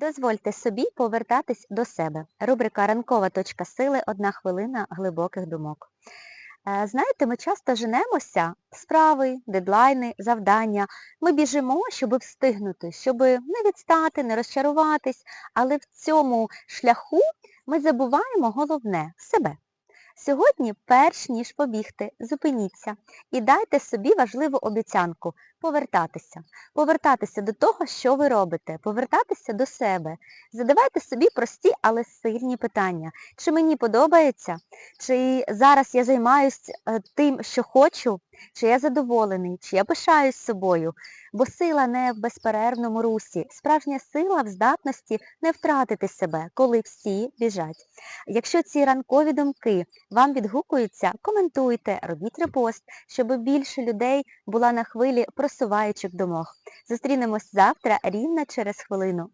Дозвольте собі повертатись до себе. Рубрика Ранкова точка сили. Одна хвилина глибоких думок. Е, Знаєте, ми часто женемося справи, дедлайни, завдання. Ми біжимо, щоб встигнути, щоб не відстати, не розчаруватись, але в цьому шляху ми забуваємо головне себе. Сьогодні, перш ніж побігти, зупиніться і дайте собі важливу обіцянку повертатися. Повертатися до того, що ви робите, повертатися до себе. Задавайте собі прості, але сильні питання. Чи мені подобається? Чи зараз я займаюсь е, тим, що хочу? Чи я задоволений? Чи я пишаюсь собою? Бо сила не в безперервному русі. Справжня сила в здатності не втратити себе, коли всі біжать. Якщо ці ранкові думки вам відгукуються, коментуйте, робіть репост, щоб більше людей була на хвилі просуваючих думок. Зустрінемось завтра рівно через хвилину.